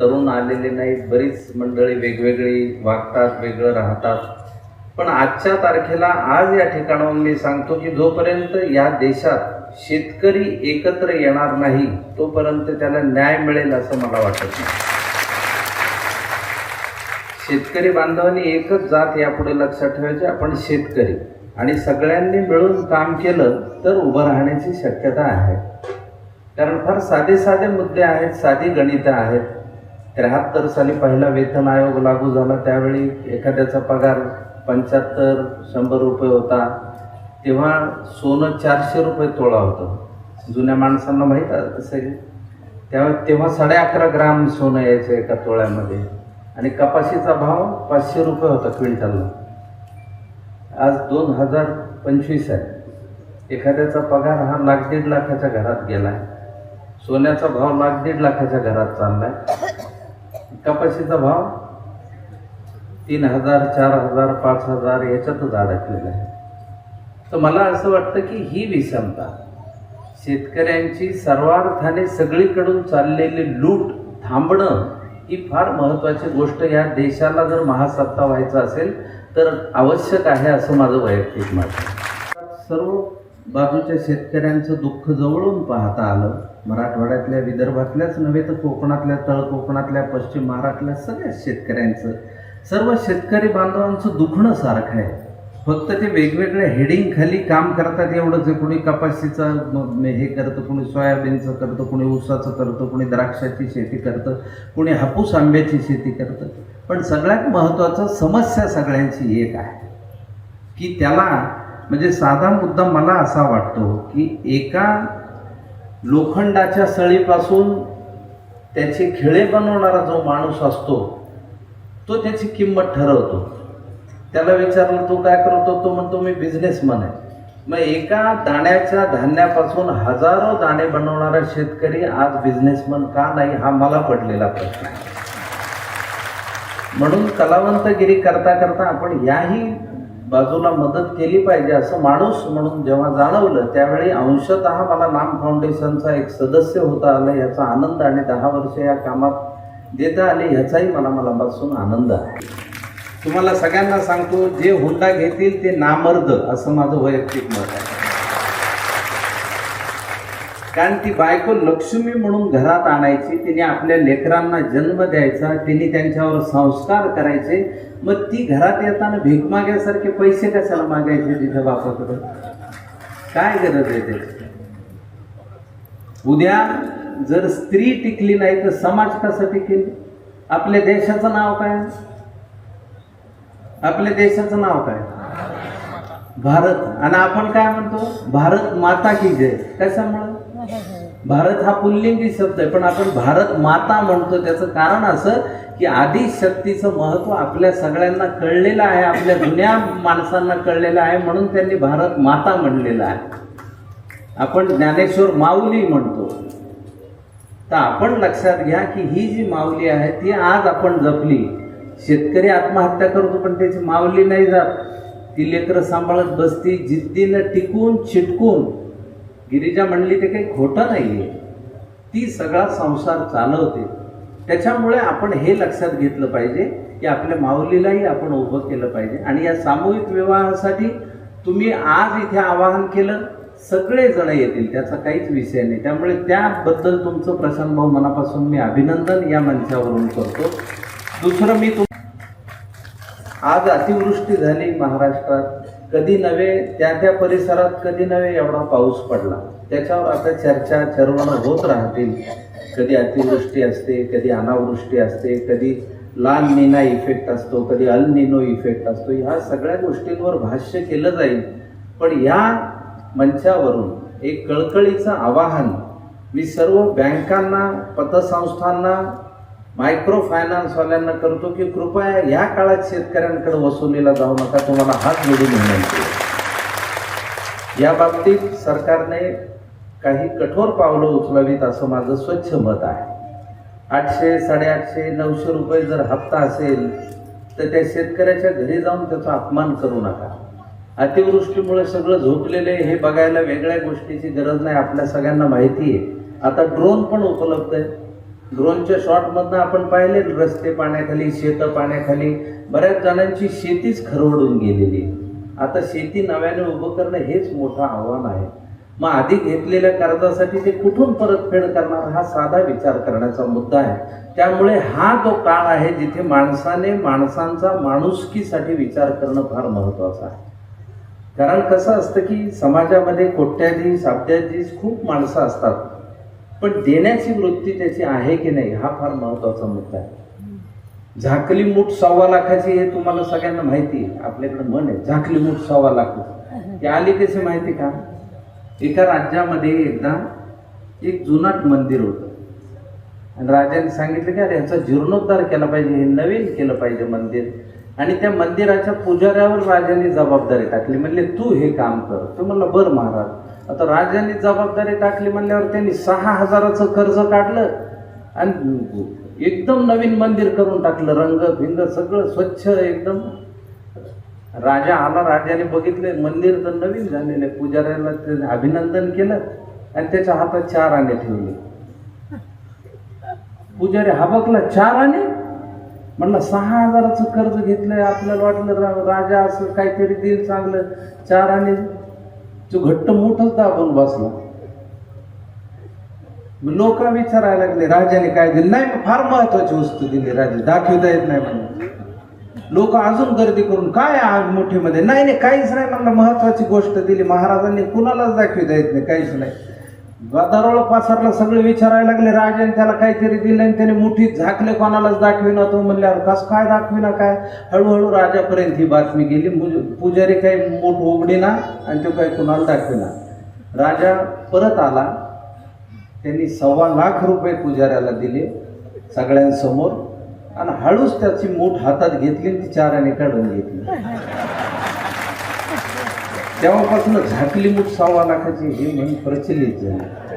तरुण आलेले नाहीत बरीच मंडळी वेगवेगळी वागतात वेगळं राहतात. पण आजच्या तारखेला आज या ठिकाणावर मी सांगतो की जोपर्यंत या देशात शेतकरी एकत्र येणार नाही तोपर्यंत त्याला न्याय मिळेल असं मला वाटत नाही. शेतकरी बांधवांनी एकच जात यापुढे लक्षात ठेवायची आपण शेतकरी. आणि सगळ्यांनी मिळून काम केलं तर उभं राहण्याची शक्यता आहे. कारण फार साधे साधे मुद्दे आहेत साधी गणितं आहेत. त्र्याहत्तर साली पहिला वेतन आयोग लागू झाला त्यावेळी एखाद्याचा पगार पंच्याहत्तर शंभर रुपये होता. तेव्हा सोनं चारशे रुपये तोळा होतं. जुन्या माणसांना माहीत असेल. तेव्हा तेव्हा साडे अकरा ग्राम सोनं यायचं एका तोळ्यामध्ये. आणि कपाशीचा भाव पाचशे रुपये होता क्विंटलला. आज दोन हजार पंचवीस आहे. एखाद्याचा पगार हा लाख दीड लाखाच्या घरात गेला आहे सोन्याचा भाव लाख दीड लाखाच्या घरात चाललाय. कपाशीचा भाव तीन हजार चार हजार पाच हजार याच्यातच अडकलेला आहे. तर मला असं वाटतं की ही विषमता शेतकऱ्यांची सर्वार्थाने सगळीकडून चाललेली लूट थांबणं ही फार महत्त्वाची गोष्ट या देशाला जर महासत्ता व्हायचं असेल तर आवश्यक आहे असं माझं वैयक्तिक मत सर्व बाजूच्या शेतकऱ्यांचं दुःख जवळून पाहता आलं. मराठवाड्यातल्या विदर्भातल्याच नव्हे तर कोकणातल्या तळ कोकणातल्या पश्चिम महाराष्ट्रातल्या सगळ्याच शेतकऱ्यांचं सर्व शेतकरी बांधवांचं दुखणं सारखं आहे. फक्त ते वेगवेगळ्या हेडिंगखाली काम करतात एवढंच आहे कोणी कपाशीचं मग हे करतं कुणी सोयाबीनचं करतं कोणी ऊसाचं करतं कुणी द्राक्षाची शेती करतं कुणी हापूस आंब्याची शेती करतं. पण सगळ्यात महत्त्वाचं समस्या सगळ्यांची एक आहे. की त्याला म्हणजे साधा मुद्दा मला असा वाटतो की एका लोखंडाच्या सळीपासून त्याचे खिळे बनवणारा जो माणूस असतो तो त्याची किंमत ठरवतो. त्याला विचारलं तो काय करतो? तो म्हणतो मी बिझनेसमन आहे. मग एका दाण्याच्या धान्यापासून हजारो दाणे बनवणारा शेतकरी आज बिझनेसमन का नाही हा मला पडलेला प्रश्न म्हणून कलावंतगिरी करता करता आपण याही बाजूला मदत केली पाहिजे असं माणूस म्हणून जेव्हा जाणवलं त्यावेळी अंशतः मला नाम फाउंडेशनचा एक सदस्य होता आलं याचा आनंद आणि दहा वर्ष या कामात देता आले ह्याचाही मला मनापासून आनंद आहे. तुम्हाला सगळ्यांना सांगतो जे हुंडा घेतील ते नामर्द असं माझं वैयक्तिक मत आहे. कारण ती बायको लक्ष्मी म्हणून घरात आणायची तिने आपल्या लेकरांना जन्म द्यायचा तिने त्यांच्यावर संस्कार करायचे मग ती घरात येताना भीक मागायसारखे पैसे कशाला मागायचे तिथे बापाकडे? काय गरज आहे त्याची? उद्या जर स्त्री टिकली नाही तर समाज कसा टिकेल? आपल्या देशाचं नाव काय? आपल्या देशाचं नाव काय? भारत. आणि आपण काय म्हणतो? भारत माता की जय. कशामुळं? भारत हा पुल्लिंगी शब्द आहे. पण आपण भारत माता म्हणतो. त्याचं कारण असं की आधी शक्तीचं महत्त्व आपल्या सगळ्यांना कळलेलं आहे. आपल्या जुन्या माणसांना कळलेलं आहे. म्हणून त्यांनी भारत माता म्हणलेलं आहे. आपण ज्ञानेश्वर माऊली म्हणतो. तर आपण लक्षात घ्या की ही जी माऊली आहे ती आज आपण जपली. शेतकरी आत्महत्या करतो पण त्याची माऊली नाही जात. ती लेकरं सांभाळत बसती. जिद्दीनं टिकून चिटकून गिरिजा म्हणली ते काही खोटं नाही आहे ती सगळा संसार चालवते. त्याच्यामुळे आपण हे लक्षात घेतलं पाहिजे की आपल्या माऊलीलाही आपण उभं केलं पाहिजे. आणि या सामूहिक विवाहासाठी तुम्ही आज इथे आवाहन केलं सगळेजण येतील त्याचा काहीच विषय नाही. त्यामुळे त्याबद्दल तुमचं प्रसन्न भाऊ मनापासून मी अभिनंदन या मंचावरून करतो. दुसरं मी तुम आज अतिवृष्टी झाली महाराष्ट्रात. कधी नव्हे त्या त्या परिसरात कधी नव्हे एवढा पाऊस पडला. त्याच्यावर आता चर्चा चर्वणं होत राहतील. कधी अतिवृष्टी असते कधी अनावृष्टी असते कधी लाल निना इफेक्ट असतो कधी अल निनो इफेक्ट असतो. ह्या सगळ्या गोष्टींवर भाष्य केलं जाईल. पण या मंचावरून एक कळकळीचं आवाहन मी सर्व बँकांना पतसंस्थांना मायक्रो फायनान्सवाल्यांना करतो की कृपया या काळात शेतकऱ्यांकडे वसुलीला जाऊ नका तुम्हाला हात मिळून विनंती या बाबतीत सरकारने काही कठोर पावलं उचलावीत असं माझं स्वच्छ मत आहे. आठशे साडेआठशे नऊशे रुपये जर हप्ता असेल तर त्या शेतकऱ्याच्या घरी जाऊन त्याचा अपमान करू नका. अतिवृष्टीमुळे सगळं झोपलेलं आहे हे बघायला वेगळ्या गोष्टीची गरज नाही आपल्या सगळ्यांना माहिती आहे. आता ड्रोन पण उपलब्ध आहे. ड्रोनच्या शॉटमधनं आपण पाहिले रस्ते पाण्याखाली शेतं पाण्याखाली बऱ्याच जणांची शेतीच खरवडून गेलेली. आहे. आता शेती नव्याने उभं करणं हेच मोठं आव्हान आहे. मग आधी घेतलेल्या कर्जासाठी ते कुठून परतफेड करणार हा साधा विचार करण्याचा मुद्दा आहे. त्यामुळे हा जो काळ आहे जिथे माणसाने माणसांचा माणुसकीसाठी विचार करणं फार महत्वाचं आहे. कारण कसं असतं की समाजामध्ये कोट्याधीश अब्द्याधीश खूप माणसं असतात. पण देण्याची वृत्ती त्याची आहे की नाही हा फार महत्त्वाचा मुद्दा आहे. झाकली मूठ सव्वा लाखाची हे तुम्हाला सगळ्यांना माहिती आहे. आपल्याकडे मन आहे. झाकली मूठ सव्वा लाख ते आली कशी माहिती का? एका राज्यामध्ये एकदा एक जुनाट मंदिर होतं. आणि राजाने सांगितलं की अरे ह्याचा जीर्णोद्धार केला पाहिजे हे नवीन केलं पाहिजे मंदिर. आणि त्या मंदिराच्या पुजाऱ्यावर राजाने जबाबदारी टाकली. म्हणले तू हे काम कर. तो म्हणलं बर महाराज. आता राजाने जबाबदारी टाकली म्हणल्यावर त्यांनी सहा हजाराचं कर्ज काढलं आणि एकदम नवीन मंदिर करून टाकलं रंग भिंग सगळं स्वच्छ एकदम. राजा आला राजाने बघितले मंदिर तर नवीन झालेलं आहे. पुजाऱ्याला त्याने अभिनंदन केलं आणि त्याच्या हातात चार आणे ठेवले. पुजारी हा बघला चार आणे म्हणलं सहा हजाराचं कर्ज घेतलंय आपल्याला वाटलं रा- राजा असं काहीतरी देईल चांगलं. चार आणे जो घट्ट मोठच दाबून बसला. लोक विचारायला लागले राजाने काय दिलं? नाही फार महत्वाची वस्तू दिली राजा दाखवता येत नाही म्हणून. लोक अजून गर्दी करून काय आज मोठीमध्ये? नाही नाही काहीच नाही म्हणलं महत्वाची गोष्ट दिली महाराजांनी कुणालाच दाखवता येत नाही काहीच नाही. गदारोळ पासरला सगळे विचारायला लागले राजाने त्याला काहीतरी दिलं आणि त्याने मुठीत झाकले कोणालाच दाखविना तो म्हणल्यावर कस काय दाखविना काय? हळूहळू राजापर्यंत ही बातमी गेली. मुज- पुजारी काही मूठ उघडीना आणि तो काही कुणाला दाखविना. राजा परत आला. त्यांनी सव्वा लाख रुपये पुजाऱ्याला दिले सगळ्यांसमोर. आणि हळूच त्याची मूठ हातात घेतली आणि ती चाराने काढून घेतली. तेव्हापासून झाकली मूठ सव्वा लाखाची ही म्हण प्रचलित झाली.